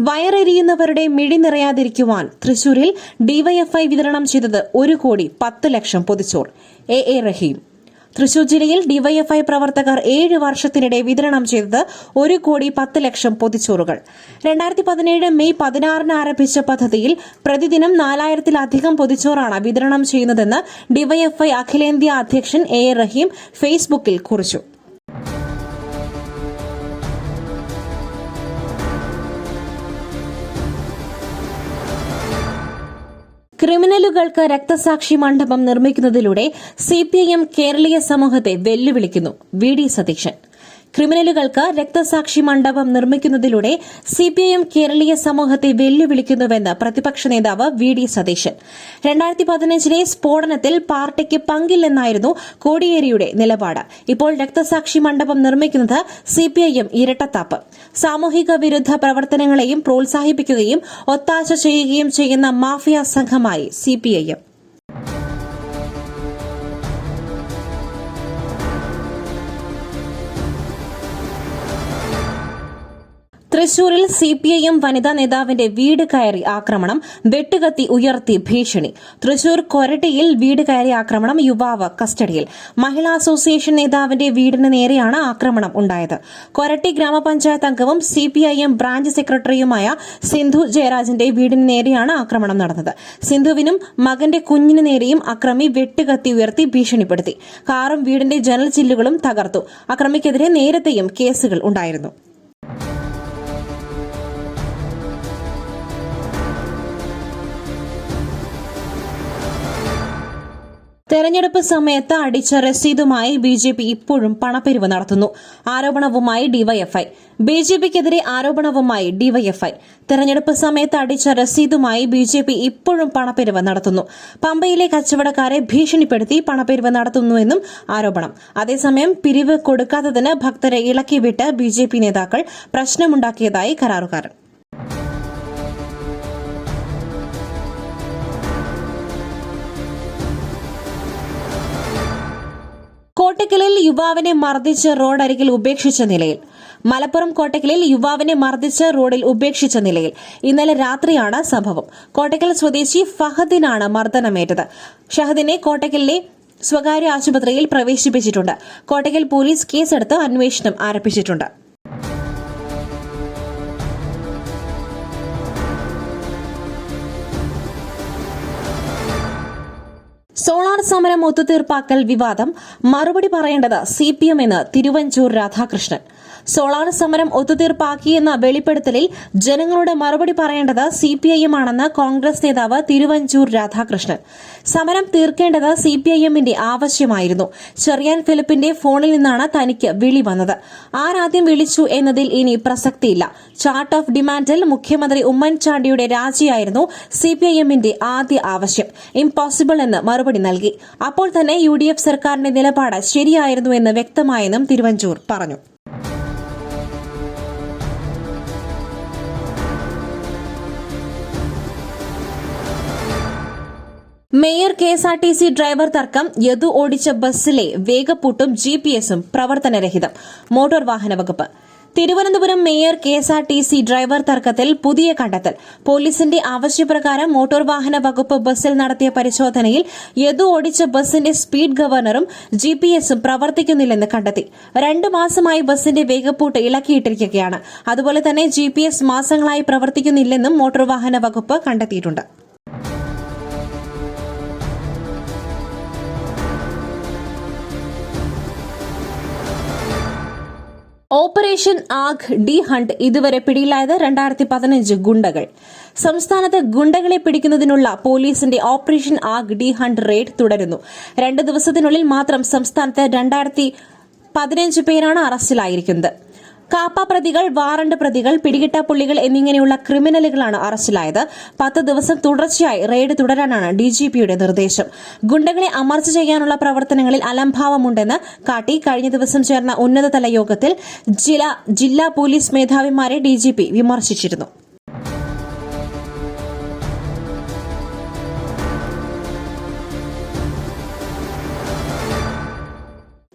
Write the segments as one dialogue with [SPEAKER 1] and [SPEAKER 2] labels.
[SPEAKER 1] വയറെരിയുന്നവരുടെ മിഴി നിറയാതിരിക്കുവാൻ തൃശൂരിൽ ഡിവൈഎഫ്ഐ വിതരണം ചെയ്തത് ഒരു കോടി പത്ത് ലക്ഷം പൊതിച്ചോർ. A A Rahim. തൃശൂർ ജില്ലയിൽ ഡിവൈഎഫ്ഐ പ്രവർത്തകർ ഏഴ് വർഷത്തിനിടെ വിതരണം ചെയ്തത് ഒരു കോടി പത്ത് ലക്ഷം പൊതിച്ചോറുകൾ. രണ്ടായിരത്തി പതിനേഴ് മെയ് പതിനാറിന് ആരംഭിച്ച പദ്ധതിയിൽ പ്രതിദിനം നാലായിരത്തിലധികം പൊതിച്ചോറാണ് വിതരണം ചെയ്യുന്നതെന്ന് ഡിവൈഎഫ്ഐ അഖിലേന്ത്യാ അധ്യക്ഷൻ എ റഹീം ഫേസ്ബുക്കിൽ കുറിച്ചു. ക്രിമിനലുകൾക്ക് രക്തസാക്ഷി മണ്ഡപം നിർമ്മിക്കുന്നതിലൂടെ സിപിഐഎം കേരളീയ സമൂഹത്തെ വെല്ലുവിളിക്കുന്നു. V D Satheesan. ക്രിമിനലുകൾക്ക് രക്തസാക്ഷി മണ്ഡപം നിർമ്മിക്കുന്നതിലൂടെ സിപിഐഎം കേരളീയ സമൂഹത്തെ വെല്ലുവിളിക്കുന്നുവെന്ന് പ്രതിപക്ഷ നേതാവ് വി ഡി സതീശൻ. രണ്ടായിരത്തി പതിനഞ്ചിലെ സ്ഫോടനത്തിൽ പാർട്ടിക്ക് പങ്കില്ലെന്നായിരുന്നു കോടിയേരിയുടെ നിലപാട്. ഇപ്പോൾ രക്തസാക്ഷി മണ്ഡപം നിർമ്മിക്കുന്നത് സിപിഐഎം ഇരട്ടത്താപ്പ്. സാമൂഹിക വിരുദ്ധ പ്രവർത്തനങ്ങളെയും പ്രോത്സാഹിപ്പിക്കുകയും ഒത്താശ ചെയ്യുകയും ചെയ്യുന്ന മാഫിയ സംഘമായി സിപിഐഎം. തൃശൂരിൽ സി പി ഐ എം വനിതാ നേതാവിന്റെ വീട് കയറി ആക്രമണം വെട്ടുകത്തി ഉയർത്തി ഭീഷണി. തൃശൂർ കൊരട്ടിയിൽ വീട് കയറി ആക്രമണം യുവാവ് കസ്റ്റഡിയിൽ. മഹിളാ അസോസിയേഷൻ നേതാവിന്റെ വീടിന് നേരെയാണ് ആക്രമണം ഉണ്ടായത്. കൊരട്ടി ഗ്രാമപഞ്ചായത്ത് അംഗവും C P I M branch സെക്രട്ടറിയുമായ സിന്ധു ജയരാജന്റെ വീടിന് നേരെയാണ് ആക്രമണം നടന്നത്. സിന്ധുവിനും മകന്റെ കുഞ്ഞിന് നേരെയും അക്രമി വെട്ടുകത്തി ഉയർത്തി ഭീഷണിപ്പെടുത്തി. കാറും വീടിന്റെ ജനൽ ചില്ലുകളും തകർത്തു. അക്രമിക്കെതിരെ നേരത്തെയും കേസുകൾ ഉണ്ടായിരുന്നു. തെരഞ്ഞെടുപ്പ് സമയത്ത് അടിച്ച രസീതുമായി ബി ജെ പി ഇപ്പോഴും പണപ്പിരിവ് നടത്തുന്നു. ആരോപണവുമായി ഡിവൈഎഫ്ഐ ബി ജെ പിക്കെതിരെ ആരോപണവുമായി ഡിവൈഎഫ്ഐ തെരഞ്ഞെടുപ്പ് സമയത്ത് അടിച്ച രസീതുമായി ബി ജെ പി ഇപ്പോഴും പണപ്പിരിവ് നടത്തുന്നു. പമ്പയിലെ കച്ചവടക്കാരെ ഭീഷണിപ്പെടുത്തി പണപ്പിരിവ് നടത്തുന്നുവെന്നും ആരോപണം. അതേസമയം പിരിവ് കൊടുക്കാത്തതിന് ഭക്തരെ ഇളക്കിവിട്ട് ബി ജെ പി നേതാക്കൾ പ്രശ്നമുണ്ടാക്കിയതായി കരാറുകാരൻ. കോട്ടക്കലിൽ യുവാവിനെ മർദ്ദിച്ച് റോഡരികിൽ ഉപേക്ഷിച്ച നിലയിൽ. മലപ്പുറം കോട്ടക്കലിൽ യുവാവിനെ മർദ്ദിച്ച് റോഡിൽ ഉപേക്ഷിച്ച നിലയിൽ. ഇന്നലെ രാത്രിയാണ് സംഭവം. കോട്ടക്കൽ സ്വദേശി ഫഹദിനാണ് മർദ്ദനമേറ്റത്. ഷഹദിനെ കോട്ടക്കലിലെ സ്വകാര്യ ആശുപത്രിയിൽ പ്രവേശിപ്പിച്ചിട്ടുണ്ട്. കോട്ടക്കൽ പോലീസ് കേസെടുത്ത് അന്വേഷണം ആരംഭിച്ചിട്ടുണ്ട്. സോളാർ സമരം ഒത്തുതീർപ്പാക്കൽ വിവാദം മറുപടി പറയേണ്ടത് സി പി എം എന്ന് തിരുവഞ്ചൂർ രാധാകൃഷ്ണൻ. സോളാർ സമരം ഒത്തുതീർപ്പാക്കിയെന്ന വെളിപ്പെടുത്തലിൽ ജനങ്ങളുടെ മറുപടി പറയേണ്ടത് സി പി ഐ ആണെന്ന് കോൺഗ്രസ് നേതാവ് തിരുവഞ്ചൂർ രാധാകൃഷ്ണൻ. സമരം തീർക്കേണ്ടത് സി പി ഐ എമ്മിന്റെ ആവശ്യമായിരുന്നു. ചെറിയാൻ ഫിലിപ്പിന്റെ ഫോണിൽ നിന്നാണ് തനിക്ക് വിളി വന്നത്. ആരാദ്യം വിളിച്ചു എന്നതിൽ ഇനി പ്രസക്തിയില്ല. ചാർട്ട് ഓഫ് ഡിമാൻഡിൽ മുഖ്യമന്ത്രി ഉമ്മൻചാണ്ടിയുടെ രാജിയായിരുന്നു സി പി ഐ എമ്മിന്റെ ആദ്യ ആവശ്യം. ഇംപോസിബിൾ എന്ന് മറുപടി നൽകി. അപ്പോൾ തന്നെ യു ഡി എഫ് സർക്കാരിന്റെ നിലപാട് ശരിയായിരുന്നു എന്ന് വ്യക്തമായെന്നും തിരുവഞ്ചൂർ പറഞ്ഞു. Mayor K S R T C driver തർക്കം യദു ഓടിച്ച ബസ്സിലെ വേഗപ്പൂട്ടും ജി പി എസും പ്രവർത്തനരഹിതം. മോട്ടോർ വാഹന വകുപ്പ്. Thiruvananthapuram mayor K S R T C driver തർക്കത്തിൽ പുതിയ കണ്ടെത്തൽ. പോലീസിന്റെ ആവശ്യപ്രകാരം മോട്ടോർ വാഹന വകുപ്പ് ബസ്സിൽ നടത്തിയ പരിശോധനയിൽ യദു ഓടിച്ച ബസ്സിന്റെ സ്പീഡ് ഗവർണറും ജി പി എസും പ്രവർത്തിക്കുന്നില്ലെന്ന് കണ്ടെത്തി. രണ്ട് മാസമായി ബസ്സിന്റെ വേഗപ്പൂട്ട് ഇളക്കിയിട്ടിരിക്കുകയാണ്. അതുപോലെ തന്നെ ജി പി എസ് മാസങ്ങളായി പ്രവർത്തിക്കുന്നില്ലെന്നും മോട്ടോർ വാഹന വകുപ്പ് കണ്ടെത്തിയിട്ടുണ്ട്. ഓപ്പറേഷൻ ആഗ് ഡി ഹണ്ട് ഇതുവരെ പിടിയിലായത് രണ്ടായിരത്തി പതിനഞ്ച് ഗുണ്ടകൾ. സംസ്ഥാനത്ത് ഗുണ്ടകളെ പിടിക്കുന്നതിനുള്ള പോലീസിന്റെ operation AAG D hunt raid തുടരുന്നു. രണ്ട് ദിവസത്തിനുള്ളിൽ മാത്രം സംസ്ഥാനത്ത് രണ്ടായിരത്തി പതിനഞ്ച് പേരാണ് അറസ്റ്റിലായിരിക്കുന്നത്. കാപ്പ പ്രതികൾ വാറണ്ട് പ്രതികൾ പിടികിട്ട പുള്ളികൾ എന്നിങ്ങനെയുള്ള ക്രിമിനലുകളാണ് അറസ്റ്റിലായത്. പത്ത് ദിവസം തുടർച്ചയായി റെയ്ഡ് തുടരാനാണ് ഡിജിപിയുടെ നിർദ്ദേശം. ഗുണ്ടകളെ അമർച്ച ചെയ്യാനുള്ള പ്രവർത്തനങ്ങളിൽ അലംഭാവമുണ്ടെന്ന് കാട്ടി കഴിഞ്ഞ ദിവസം ചേർന്ന ഉന്നതതല യോഗത്തിൽ ജില്ലാ പോലീസ് മേധാവിമാരെ ഡിജിപി വിമർശിച്ചിരുന്നു.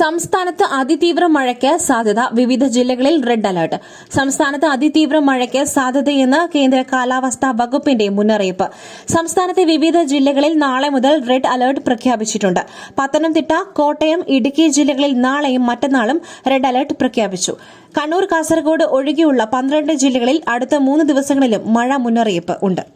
[SPEAKER 1] സംസ്ഥാനത്ത് അതിതീവ്ര മഴയ്ക്ക് സാധ്യത. വിവിധ ജില്ലകളിൽ റെഡ് അലർട്ട് സംസ്ഥാനത്ത് അതിതീവ്ര മഴയ്ക്ക് സാധ്യതയെന്ന് കേന്ദ്ര കാലാവസ്ഥാ വകുപ്പിന്റെ മുന്നറിയിപ്പ്. സംസ്ഥാനത്തെ വിവിധ ജില്ലകളിൽ നാളെ മുതൽ റെഡ് അലർട്ട് പ്രഖ്യാപിച്ചിട്ടുണ്ട്. പത്തനംതിട്ട കോട്ടയം ഇടുക്കി ജില്ലകളിൽ നാളെയും മറ്റന്നാളും റെഡ് അലർട്ട് പ്രഖ്യാപിച്ചു. കണ്ണൂർ കാസർഗോഡ് ഒഴികെയുള്ള പന്ത്രണ്ട് ജില്ലകളിൽ അടുത്ത മൂന്ന് ദിവസങ്ങളിലും മഴ മുന്നറിയിപ്പ് ഉണ്ട്.